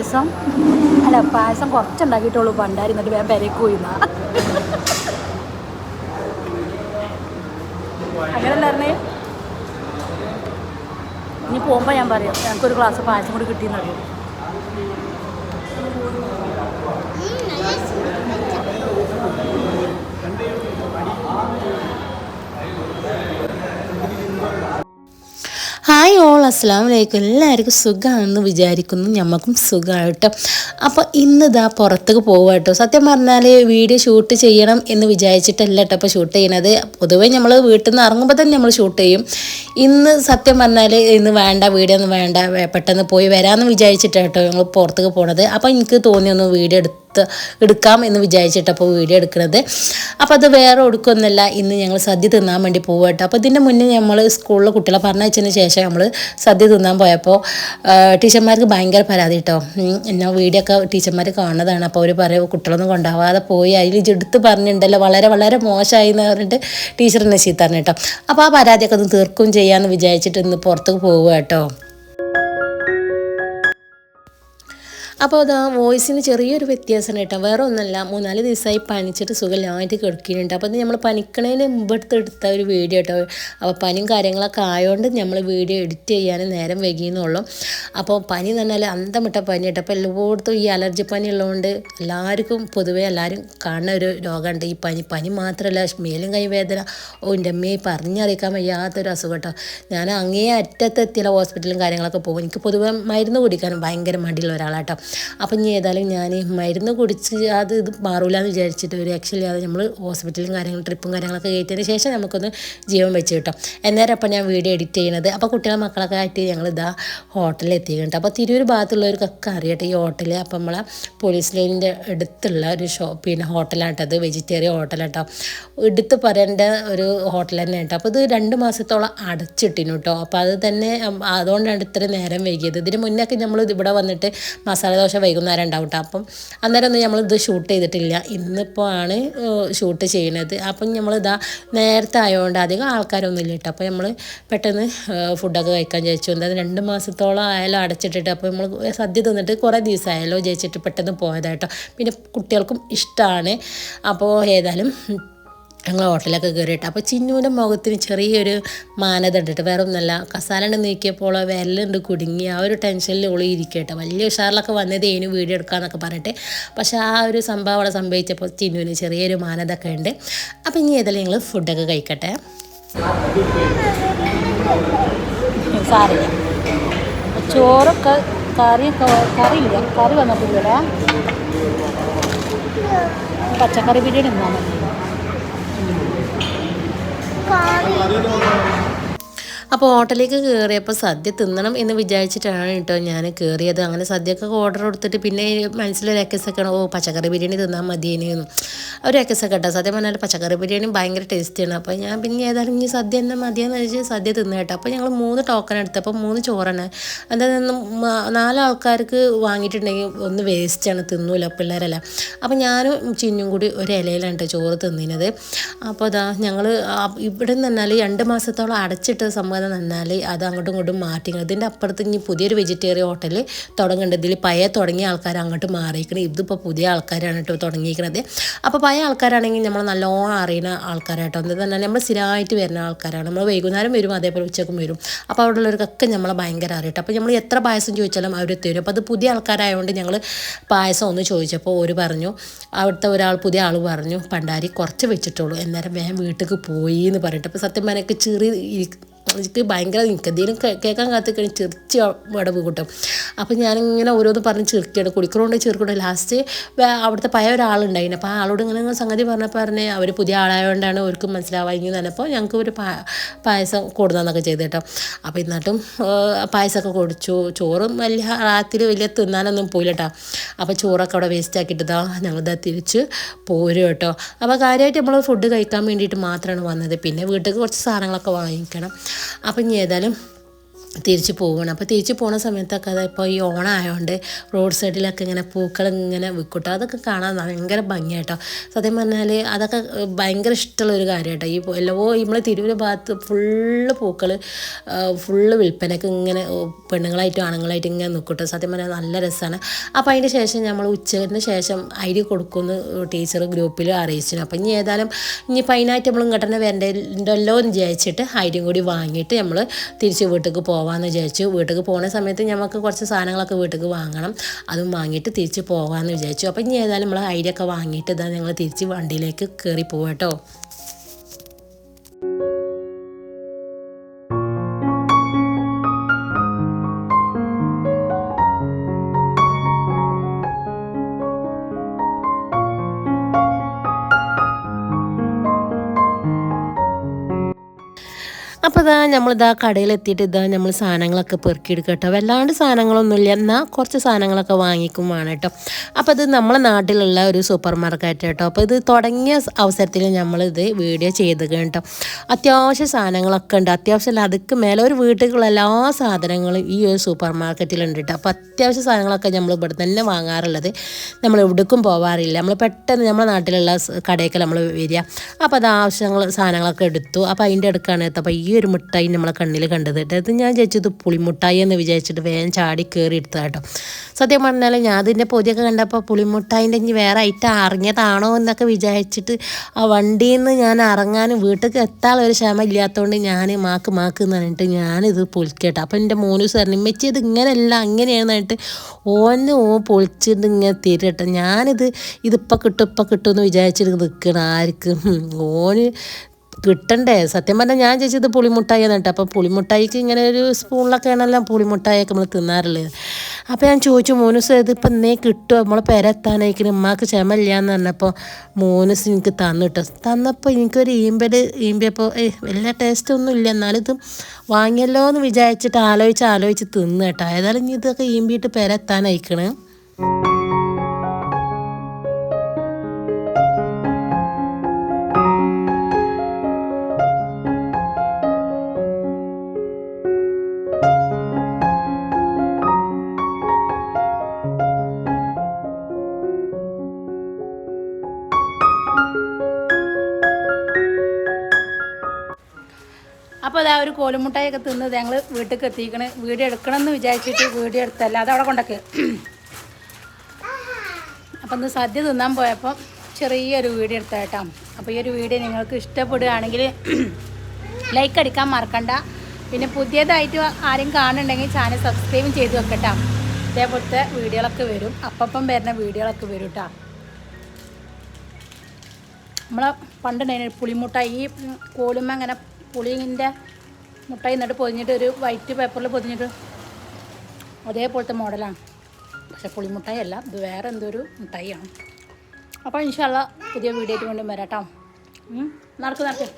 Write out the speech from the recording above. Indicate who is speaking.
Speaker 1: പായസം. അല്ല പായസം കുറച്ചുണ്ടാക്കിയിട്ടുള്ളൂ. പണ്ടായിരുന്നിട്ട് വേഗം പെരേക്ക് പോയിന്ന അങ്ങനല്ലായിരുന്നേ ഇനി പോകുമ്പോൾ ഞാൻ പറയാം. ഞങ്ങൾക്കൊരു ഗ്ലാസ് പായസം കൂടി കിട്ടിയെന്നറിയും?
Speaker 2: അസ്സാം വലൈക്കും എല്ലാവർക്കും സുഖമാണെന്ന് വിചാരിക്കുന്നു. ഞമ്മക്കും സുഖമായിട്ടോ അപ്പോൾ ഇന്ന് ഇതാ പുറത്തേക്ക് പോകുക കേട്ടോ സത്യം പറഞ്ഞാൽ വീഡിയോ ഷൂട്ട് ചെയ്യണം എന്ന് വിചാരിച്ചിട്ടല്ല കേട്ടോ അപ്പോൾ ഷൂട്ട് ചെയ്യണത്. പൊതുവേ നമ്മൾ വീട്ടിൽ നിന്ന് ഇറങ്ങുമ്പോൾ തന്നെ നമ്മൾ ഷൂട്ട് ചെയ്യും. ഇന്ന് സത്യം പറഞ്ഞാൽ ഇന്ന് വേണ്ട വീഡിയോ ഒന്നും വേണ്ട. പെട്ടെന്ന് പോയി വരാമെന്ന് വിചാരിച്ചിട്ടാണ് കേട്ടോ ഞങ്ങൾ പുറത്തേക്ക് പോണത്. അപ്പോൾ എനിക്ക് തോന്നി ഒന്ന് വീഡിയോ എടുത്ത് എടുക്കാം എന്ന് വിചാരിച്ചിട്ട് അപ്പോൾ വീഡിയോ എടുക്കുന്നത്. അപ്പോൾ അത് വേറെ ഒടുക്കൊന്നുമല്ല ഇന്ന് ഞങ്ങൾ സദ്യ തിന്നാൻ വേണ്ടി പോവട്ടെ അപ്പോൾ ഇതിന്റെ മുന്നേ നമ്മൾ സ്കൂളിലെ കുട്ടികളെ പറഞ്ഞയച്ചതിന് ശേഷം നമ്മൾ സദ്യ തിന്നാൻ പോയപ്പോൾ ടീച്ചർമാർക്ക് ഭയങ്കര പരാതി കേട്ടോ. എന്നെ വീഡിയോ ഒക്കെ ടീച്ചർമാർ കാണുന്നതാണ്. അപ്പോൾ അവർ പറയും കുട്ടികളൊന്നും കൊണ്ടാവാതെ പോയി. അതിൽ എടുത്ത് പറഞ്ഞിട്ടുണ്ടല്ലോ വളരെ വളരെ മോശമായി എന്ന് പറഞ്ഞിട്ട് ടീച്ചർ എന്നെ ചീത്തറിഞ്ഞു കേട്ടോ. അപ്പോൾ ആ പരാതിയൊക്കെ ഒന്ന് തീർക്കും ചെയ്യാമെന്ന് വിചാരിച്ചിട്ട് ഇന്ന് പുറത്തേക്ക് പോവുക കേട്ടോ അപ്പോൾ അത് ആ വോയിസിന് ചെറിയൊരു വ്യത്യാസം കേട്ടോ. വേറെ ഒന്നല്ല മൂന്നാൽ ദിവസമായി പനിച്ചിട്ട് സുഖമില്ലായിട്ട് കിടക്കുന്നുണ്ട് അപ്പോൾ ഇത് നമ്മൾ പനിക്കണതിന് മുമ്പെടുത്ത് എടുത്ത ഒരു വീഡിയോ കേട്ടോ. അപ്പോൾ പനിയും കാര്യങ്ങളൊക്കെ ആയതുകൊണ്ട് നമ്മൾ വീഡിയോ എഡിറ്റ് ചെയ്യാൻ നേരം വൈകിയെന്നുള്ളൂ അപ്പോൾ പനി എന്ന് പറഞ്ഞാൽ അന്തമിട്ട പനി കേട്ടോ. അപ്പോൾ എല്ലായിടത്തും ഈ അലർജി പനി ഉള്ളതുകൊണ്ട് എല്ലാവർക്കും പൊതുവേ എല്ലാവരും കാണുന്ന ഒരു രോഗമുണ്ട് ഈ പനി. പനി മാത്രമല്ല മേലും കൈവേദന ഓ എന്റെ അമ്മയെ പറഞ്ഞറിയിക്കാൻ വയ്യാത്തൊരു അസുഖം കേട്ടോ. ഞാൻ അങ്ങേ അറ്റത്തെത്തിയുള്ള ഹോസ്പിറ്റലും കാര്യങ്ങളൊക്കെ പോകും. എനിക്ക് പൊതുവെ മരുന്ന് കുടിക്കാൻ ഭയങ്കര മടിയുള്ള ഒരാളാട്ടോ. അപ്പം ഇനി ഏതായാലും ഞാൻ മരുന്ന് കുടിച്ച് അത് ഇത് മാറൂല എന്ന് വിചാരിച്ചിട്ട് ഒരു രക്ഷയില്ലാതെ നമ്മൾ ഹോസ്പിറ്റലും കാര്യങ്ങളും ട്രിപ്പും കാര്യങ്ങളൊക്കെ കയറ്റിയതിന് ശേഷം നമുക്കൊന്ന് ജീവൻ വെച്ച് കിട്ടും. എന്നേരം അപ്പം ഞാൻ വീഡിയോ എഡിറ്റ് ചെയ്യുന്നത് അപ്പോൾ കുട്ടികളെ മക്കളൊക്കെ ആയിട്ട് ഞങ്ങൾ ഇതാ ഹോട്ടലിൽ എത്തിയിട്ടുണ്ട്. അപ്പോൾ തിരൂർ ഭാഗത്തുള്ളവർക്കൊക്കെ അറിയട്ടെ ഈ ഹോട്ടൽ അപ്പം നമ്മളെ പോലീസ് ലൈനിന്റെ അടുത്തുള്ള ഒരു ഷോ പിന്നെ ഹോട്ടലാട്ടത് വെജിറ്റേറിയൻ ഹോട്ടലാട്ടോ എടുത്ത് പറയേണ്ട ഒരു ഹോട്ടൽ തന്നെ കേട്ടോ അപ്പോൾ ഇത് രണ്ട് മാസത്തോളം അടച്ചിട്ടിനു കേട്ടോ അപ്പോൾ അത് തന്നെ അതുകൊണ്ടാണ് ഇത്ര നേരം വൈകിയത്. ഇതിന് മുന്നേ ഒക്കെ നമ്മൾ ഇവിടെ വന്നിട്ട് മസാല ദോശ വൈകുന്നേരം ഉണ്ടാവും കേട്ടോ അപ്പം അന്നേരം ഒന്നും ഇത് ഷൂട്ട് ചെയ്തിട്ടില്ല. ഇന്നിപ്പോൾ ആണ് ഷൂട്ട് ചെയ്യണത്. അപ്പം നമ്മൾ ഇതാ നേരത്തെ ആയതുകൊണ്ട് അധികം ആൾക്കാരൊന്നും ഇല്ല കേട്ടോ അപ്പോൾ നമ്മൾ പെട്ടെന്ന് ഫുഡൊക്കെ കഴിക്കാൻ ചോദിച്ചു എന്തായാലും രണ്ട് മാസത്തോളം ആയാലും അടച്ചിട്ടിട്ട് അപ്പോൾ നമ്മൾ സദ്യ തിന്നിട്ട് കുറേ ദിവസമായാലോ ജയിച്ചിട്ട് പെട്ടെന്ന് പോയതായിട്ടോ പിന്നെ കുട്ടികൾക്കും ഇഷ്ടമാണ് അപ്പോൾ ഏതായാലും ഞങ്ങൾ ഹോട്ടലൊക്കെ കയറിയിട്ട് അപ്പോൾ ചിന്നുവിന്റെ മുഖത്തിന് ചെറിയൊരു മാനത ഉണ്ടിട്ട് വേറെ ഒന്നല്ല കസാലണ്ട് നീക്കിയപ്പോൾ വിരലുണ്ട് കുടുങ്ങി. ആ ഒരു ടെൻഷനിൽ ഒളി ഇരിക്കട്ടെ. വലിയ ഉഷാറിലൊക്കെ വന്നത് ഏനു വീഡിയോ എടുക്കാന്നൊക്കെ പറഞ്ഞിട്ട്. പക്ഷെ ആ ഒരു സംഭവം അവിടെ സംഭവിച്ചപ്പോൾ ചിന്നുവിന് ചെറിയൊരു മാനതൊക്കെ ഉണ്ട്. അപ്പോൾ ഇനി ഏതായാലും ഞങ്ങൾ ഫുഡൊക്കെ കഴിക്കട്ടെ.
Speaker 1: സാറില്ല ചോറൊക്കെ കറിയൊക്കെ കറിയില്ല. കറി വന്നപ്പോൾ പച്ചക്കറി ബിരിയാണി തിന്നാൽ മതി കാറി
Speaker 2: അപ്പോൾ ഹോട്ടലിലേക്ക് കയറിയപ്പോൾ സദ്യ തിന്നണം എന്ന് വിചാരിച്ചിട്ടാണ് കേട്ടോ ഞാൻ കയറിയത് അങ്ങനെ സദ്യയൊക്കെ ഓർഡർ കൊടുത്തിട്ട് പിന്നെ മനസ്സിലൊരു എക്കസൊക്കെ ഓ പച്ചക്കറി ബിരിയാണി തിന്നാൽ മതിയേനെന്ന് ഒരു എക്കസൊക്കെ കേട്ടോ സദ്യ പറഞ്ഞാൽ പച്ചക്കറി ബിരിയാണി ഭയങ്കര ടേസ്റ്റിയാണ്. അപ്പോൾ ഞാൻ പിന്നെ ഏതായാലും ഇനി സദ്യ തന്നെ മതിയെന്ന് വെച്ച് സദ്യ തിന്നു കേട്ടോ. അപ്പോൾ ഞങ്ങൾ മൂന്ന് ടോക്കൺ എടുത്തപ്പോൾ മൂന്ന് ചോറാണ്. എന്തായാലും നാലാൾക്കാർക്ക് വാങ്ങിയിട്ടുണ്ടെങ്കിൽ ഒന്ന് വേസ്റ്റാണ് തിന്നൂല പിള്ളേരല്ല. അപ്പോൾ ഞാനും ചിന്നും കൂടി ഒരു ഇലയിലാണ് കേട്ടോ ചോറ് തിന്നിനത്. അപ്പോൾ അതാ ഞങ്ങൾ ഇവിടെ നിന്ന് പറഞ്ഞാൽ രണ്ട് മാസത്തോളം അടച്ചിട്ട സംഭവം നിന്നാൽ അത് അങ്ങോട്ടും ഇങ്ങോട്ടും മാറ്റി ഇതിന്റെ അപ്പുറത്ത് ഇനി പുതിയൊരു വെജിറ്റേറിയൻ ഹോട്ടൽ തുടങ്ങേണ്ടത് ഇതിൽ പഴയ തുടങ്ങിയ ആൾക്കാർ അങ്ങോട്ട് മാറിയിരിക്കണം. ഇതിപ്പോൾ പുതിയ ആൾക്കാരാണ് കേട്ടോ തുടങ്ങിയിരിക്കുന്നത് അപ്പോൾ പഴയ ആൾക്കാരാണെങ്കിൽ നമ്മൾ നല്ലോണം അറിയുന്ന ആൾക്കാരായിട്ടോ എന്ന് പറഞ്ഞാൽ നമ്മൾ സ്ഥിരമായിട്ട് വരുന്ന ആൾക്കാരാണ്. നമ്മൾ വൈകുന്നേരം വരും അതേപോലെ ഉച്ചക്കും വരും. അപ്പോൾ അവിടെ ഉള്ളവർക്കൊക്കെ നമ്മളെ ഭയങ്കര അറിയട്ടോ അപ്പോൾ നമ്മൾ എത്ര പായസം ചോദിച്ചാലും അവർ തരും. അപ്പോൾ അത് പുതിയ ആൾക്കാരായതുകൊണ്ട് ഞങ്ങൾ പായസം ഒന്ന് ചോദിച്ചപ്പോൾ ഒരു പറഞ്ഞു അവിടുത്തെ ഒരാൾ പുതിയ ആൾ പറഞ്ഞു പണ്ടാരി കുറച്ച് വെച്ചിട്ടുള്ളൂ. അന്നേരം വേഗം വീട്ടിലേക്ക് പോയി എന്ന് പറഞ്ഞിട്ട്. അപ്പോൾ സത്യം പറഞ്ഞൊക്കെ ചെറിയ എനിക്ക് ഭയങ്കര എനിക്ക് എന്തെങ്കിലും കേൾക്കാൻ കാത്തിക്കണി ചിരിച്ച് വടവ് കിട്ടും അപ്പം ഞാനിങ്ങനെ ഓരോന്ന് പറഞ്ഞ് ചെറുക്കിയാണ് കുടിക്കണോണ്ട് ചിരിക്കണോ ലാസ്റ്റ് അവിടുത്തെ പഴയ ഒരാളുണ്ടായിന്. അപ്പോൾ ആ ആളോട് ഇങ്ങനെ സംഗതി പറഞ്ഞപ്പോൾ പറഞ്ഞ് അവർ പുതിയ ആളായതുകൊണ്ടാണ് അവർക്ക് മനസ്സിലാവാമെങ്കിൽ തന്നപ്പോൾ ഞങ്ങൾക്ക് ഒരു പായസം കൊടുന്നതൊക്കെ ചെയ്ത് കേട്ടോ. അപ്പോൾ എന്നിട്ടും പായസമൊക്കെ കുടിച്ചു ചോറും വലിയ റാത്തിൽ വലിയ തിന്നാനൊന്നും പോയില്ല കേട്ടോ. അപ്പോൾ ചോറൊക്കെ അവിടെ വേസ്റ്റ് ആക്കിയിട്ട് ഇതാ ഞങ്ങളിതാ തിരിച്ച് പോരും കേട്ടോ. അപ്പോൾ കാര്യമായിട്ട് നമ്മൾ ഫുഡ് കഴിക്കാൻ വേണ്ടിയിട്ട് മാത്രമാണ് വന്നത്. പിന്നെ വീട്ടിൽ കുറച്ച് സാധനങ്ങളൊക്കെ വാങ്ങിക്കണം. അപ്പം ഇനി ഏതായാലും തിരിച്ച് പോവുകയാണ് അപ്പോൾ തിരിച്ച് പോണ സമയത്തൊക്കെ അത് ഈ ഓണമായതുകൊണ്ട് റോഡ് സൈഡിലൊക്കെ ഇങ്ങനെ പൂക്കൾ ഇങ്ങനെ വിൽക്കട്ടോ. അതൊക്കെ കാണാൻ ഭയങ്കര ഭംഗിയായിട്ടോ സത്യം പറഞ്ഞാൽ അതൊക്കെ ഭയങ്കര ഇഷ്ടമുള്ള ഒരു കാര്യം കേട്ടോ ഈ എല്ലോ നമ്മൾ തിരുവിന് ഭാഗത്ത് ഫുള്ള് പൂക്കൾ ഫുള്ള് വിൽപ്പനക്ക് ഇങ്ങനെ പെണ്ണുങ്ങളായിട്ടും ആണുങ്ങളായിട്ടും ഇങ്ങനെ നിൽക്കട്ടോ. സത്യം പറഞ്ഞാൽ നല്ല രസമാണ് അപ്പോൾ അതിന് ശേഷം നമ്മൾ ഉച്ചതിന് ശേഷം ഐ കൊടുക്കുമെന്ന് ടീച്ചർ ഗ്രൂപ്പിൽ അറിയിച്ചു അപ്പോൾ ഇനി ഏതായാലും ഇനിയിപ്പോൾ അതിനായിട്ട് നമ്മൾ ഇങ്ങോട്ട് തന്നെ വരണ്ടല്ലോ എന്ന് വിചാരിച്ചിട്ട് ഐ കൂടി വാങ്ങിയിട്ട് നമ്മൾ തിരിച്ച് വീട്ടിലേക്ക് പോകാമെന്ന് വിചാരിച്ചു. വീട്ടിലേക്ക് പോകുന്ന സമയത്ത് നമുക്ക് കുറച്ച് സാധനങ്ങളൊക്കെ വീട്ടിലേക്ക് വാങ്ങണം. അതും വാങ്ങിയിട്ട് തിരിച്ച് പോകാമെന്ന് വിചാരിച്ചു. അപ്പോൾ ഇനി ഏതായാലും നമ്മൾ ഐഡിയൊക്കെ വാങ്ങിയിട്ട് ഇതാ ഞങ്ങൾ തിരിച്ച് വണ്ടിയിലേക്ക് കയറി പോകട്ടോ അപ്പോൾ ഇതാ നമ്മളിതാ കടയിലെത്തിയിട്ട് ഇതാ നമ്മൾ സാധനങ്ങളൊക്കെ പെറുക്കിയെടുക്കുക കേട്ടോ വല്ലാണ്ട് സാധനങ്ങളൊന്നുമില്ല. എന്നാൽ കുറച്ച് സാധനങ്ങളൊക്കെ വാങ്ങിക്കും വേണം കേട്ടോ അപ്പോൾ ഇത് നമ്മളെ നാട്ടിലുള്ള ഒരു സൂപ്പർ മാർക്കറ്റ് കേട്ടോ അപ്പോൾ ഇത് തുടങ്ങിയ അവസരത്തിൽ നമ്മളിത് വീഡിയോ ചെയ്ത് കേട്ടോ. അത്യാവശ്യ സാധനങ്ങളൊക്കെ ഉണ്ട്. അത്യാവശ്യം അതുക്ക് മേലെ ഒരു വീട്ടിലുള്ള എല്ലാ സാധനങ്ങളും ഈ ഒരു സൂപ്പർ മാർക്കറ്റിലുണ്ട് കേട്ടോ അപ്പോൾ അത്യാവശ്യ സാധനങ്ങളൊക്കെ നമ്മൾ ഇവിടെ തന്നെ വാങ്ങാറുള്ളത്. നമ്മൾ എവിടേക്കും പോവാറില്ല. നമ്മൾ പെട്ടെന്ന് നമ്മുടെ നാട്ടിലുള്ള കടയൊക്കെ നമ്മൾ വരിക. അപ്പോൾ അത് ആവശ്യങ്ങൾ സാധനങ്ങളൊക്കെ എടുത്തു. അപ്പോൾ അതിന്റെ അടുക്കാണ് അപ്പോൾ ഈ ഒരു മിഠായി നമ്മളെ കണ്ണിൽ കണ്ടത് കേട്ടോ. ഇത് ഞാൻ ചോദിച്ചത് പുളിമുട്ടായി എന്ന് വിചാരിച്ചിട്ട് വേഗം ചാടി കയറി എടുത്തതാട്ടോ സത്യം പറഞ്ഞാൽ ഞാൻ അതിന്റെ പൊതിയൊക്കെ കണ്ടപ്പോൾ പുളിമുട്ടായിന്റെ ഇനി വേറെ ഐറ്റം അറിഞ്ഞതാണോ എന്നൊക്കെ വിചാരിച്ചിട്ട് ആ വണ്ടിയിൽ നിന്ന് ഞാൻ ഇറങ്ങാനും വീട്ടിലേക്ക് എത്താനുള്ള ഒരു ക്ഷമ ഇല്ലാത്തതുകൊണ്ട് ഞാൻ മാക്ക് മാക്ക് എന്ന് പറഞ്ഞിട്ട് ഞാനിത് പൊളിക്കട്ടെ അപ്പം എന്റെ മോനു സാറിന് ഇമ്മച്ചി ഇത് ഇങ്ങനെയല്ല അങ്ങനെയാണെന്ന് പറഞ്ഞിട്ട് ഓന് ഓ പൊളിച്ചിട്ട് ഇങ്ങനെ തരട്ടെ ഞാനിത് ഇതിപ്പോൾ കിട്ടും ഇപ്പം കിട്ടുമെന്ന് വിചാരിച്ചിട്ട് നിൽക്കണം ആർക്ക്. ഓന് കിട്ടണ്ടേ? സത്യം പറഞ്ഞാൽ ഞാൻ ചോദിച്ചത് പുളിമുട്ടായി എന്നിട്ട് അപ്പോൾ പുളിമുട്ടായിക്ക് ഇങ്ങനെ ഒരു സ്പൂണിലൊക്കെ ആണല്ലോ പുളിമുട്ടായൊക്കെ നമ്മൾ തിന്നാറുള്ളത്. അപ്പോൾ ഞാൻ ചോദിച്ചു മോനുസ് ഇതിപ്പോൾ എന്നേ കിട്ടുമോ നമ്മളെ പെരെത്താനായിരിക്കും ഉമ്മാക്ക് ക്ഷമയില്ല പറഞ്ഞപ്പോൾ മോനുസ് എനിക്ക് തന്നിട്ടോ തന്നപ്പോൾ എനിക്കൊരു ഈമ്പൽ ഈമ്പിയപ്പോൾ ഏ വലിയ ടേസ്റ്റ് ഒന്നും ഇല്ല. എന്നാലും ഇത് വാങ്ങിയല്ലോ എന്ന് വിചാരിച്ചിട്ട് ആലോചിച്ച് ആലോചിച്ച് തിന്നു കേട്ടോ. ഏതായാലും ഇനി ഇതൊക്കെ ഈമ്പിയിട്ട് പെരെത്താനയക്കണ്
Speaker 1: അപ്പോൾ അതാ ഒരു കോലുമുട്ടായൊക്കെ തിന്നത് ഞങ്ങൾ വീട്ടിലേക്ക് എത്തിക്കണ്. എടുക്കണം എന്ന് വിചാരിച്ചിട്ട് വീഡിയോ എടുത്തല്ല അത് അവിടെ കൊണ്ടൊക്കെ. അപ്പം ഇന്ന് സദ്യ തിന്നാൻ പോയപ്പോൾ ചെറിയൊരു വീഡിയോ എടുത്ത കേട്ടോ. അപ്പോൾ ഈ ഒരു വീഡിയോ നിങ്ങൾക്ക് ഇഷ്ടപ്പെടുകയാണെങ്കിൽ ലൈക്ക് അടിക്കാൻ മറക്കണ്ട. പിന്നെ പുതിയതായിട്ട് ആരും കാണുന്നുണ്ടെങ്കിൽ ചാനൽ സബ്സ്ക്രൈബ് ചെയ്ത് വെക്കട്ടോ. ഇതേപോലത്തെ വീഡിയോകളൊക്കെ വരും. അപ്പം വരുന്ന വീഡിയോകളൊക്കെ വരും കേട്ടോ. നമ്മളെ പണ്ടുണ്ടായിരുന്നു പുളിമുട്ട ഈ കോലുമ്മ അങ്ങനെ പുളിന്റെ മുട്ടായി എന്നിട്ട് പൊതിഞ്ഞിട്ട് ഒരു വൈറ്റ് പേപ്പറിൽ പൊതിഞ്ഞിട്ട് അതേപോലത്തെ മോഡലാണ് പക്ഷെ പുളിമുട്ടായി അല്ല ഇത് വേറെ എന്തോ ഒരു മുട്ടായിയാണ് അപ്പോൾ ഇൻഷാല്ല പുതിയ വീഡിയോ ആയിട്ട് കൊണ്ടും വരാം കേട്ടോ നടക്കും നടക്ക്.